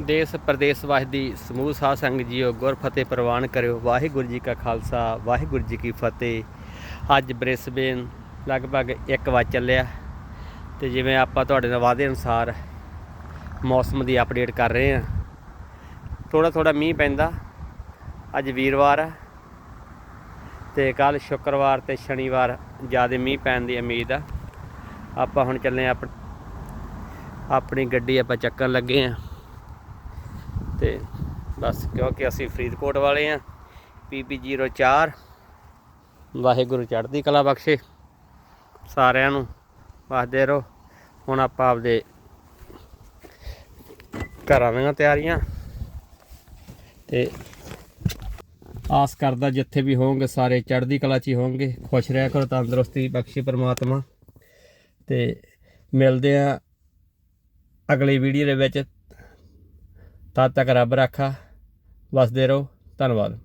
ਦੇਸ਼ ਪ੍ਰਦੇਸ਼ ਵਾਸਦੀ ਸਮੂਹ ਸਾਧ ਸੰਗਤ ਜੀਓ ਗੁਰ ਫਤਿਹ ਪ੍ਰਵਾਨ ਕਰਿਓ। ਵਾਹਿਗੁਰੂ ਜੀ ਕਾ ਖਾਲਸਾ, ਵਾਹਿਗੁਰੂ ਜੀ ਕੀ ਫਤਿਹ। ਅੱਜ ਬ੍ਰਿਸਬੇਨ ਲਗਭਗ 1 ਵਜ ਚੱਲਿਆ ਤੇ ਜਿਵੇਂ ਆਪਾਂ ਤੁਹਾਡੇ ਨਾਲ ਵਾਅਦੇ ਅਨੁਸਾਰ ਮੌਸਮ ਦੀ ਅਪਡੇਟ ਕਰ ਰਹੇ ਹਾਂ। ਥੋੜਾ ਥੋੜਾ ਮੀਂਹ ਪੈਂਦਾ, ਅੱਜ ਵੀਰਵਾਰ ਆ ਤੇ ਕੱਲ ਸ਼ੁੱਕਰਵਾਰ ਤੇ ਸ਼ਨੀਵਾਰ ਜ਼ਿਆਦਾ ਮੀਂਹ ਪੈਣ ਦੀ ਉਮੀਦ ਆ। ਆਪਾਂ ਹੁਣ ਚੱਲੇ ਆਂ ਆਪਣੀ ਗੱਡੀ ਆਪਾਂ ਚੱਕਣ ਲੱਗੇ ਆ ਤੇ ਬਸ ਕਿਉਂਕਿ ਅਸੀਂ ਫਰੀਦਕੋਟ ਵਾਲੇ ਆ ਪੀਪੀ 04 ਵਾਹਿਗੁਰੂ ਚੜ੍ਹਦੀ ਕਲਾ ਬਖਸ਼ੇ ਸਾਰਿਆਂ ਨੂੰ, ਵਸਦੇ ਰਹੋ। ਹੁਣ ਆਪਾਂ ਆਪਦੇ ਘਰਾਂ ਦੀਆਂ ਤਿਆਰੀਆਂ। ਤੇ ਆਸ ਕਰਦਾ ਜਿੱਥੇ ਵੀ ਹੋਵੋਗੇ, ਸਾਰੇ ਚੜ੍ਹਦੀ ਕਲਾ 'ਚ ਹੀ ਹੋਵੋਗੇ। ਖੁਸ਼ ਰਹਿਆ ਕਰੋ, ਤੰਦਰੁਸਤੀ ਬਖਸ਼ੇ ਪ੍ਰਮਾਤਮਾ। ਤੇ ਮਿਲਦੇ ਆ ਅਗਲੀ ਵੀਡੀਓ ਦੇ ਵਿੱਚ। ਤਦ ਤੱਕ ਰੱਬ ਰਾਖਾ ਵਸਦੇ ਰਹੋ। ਧੰਨਵਾਦ।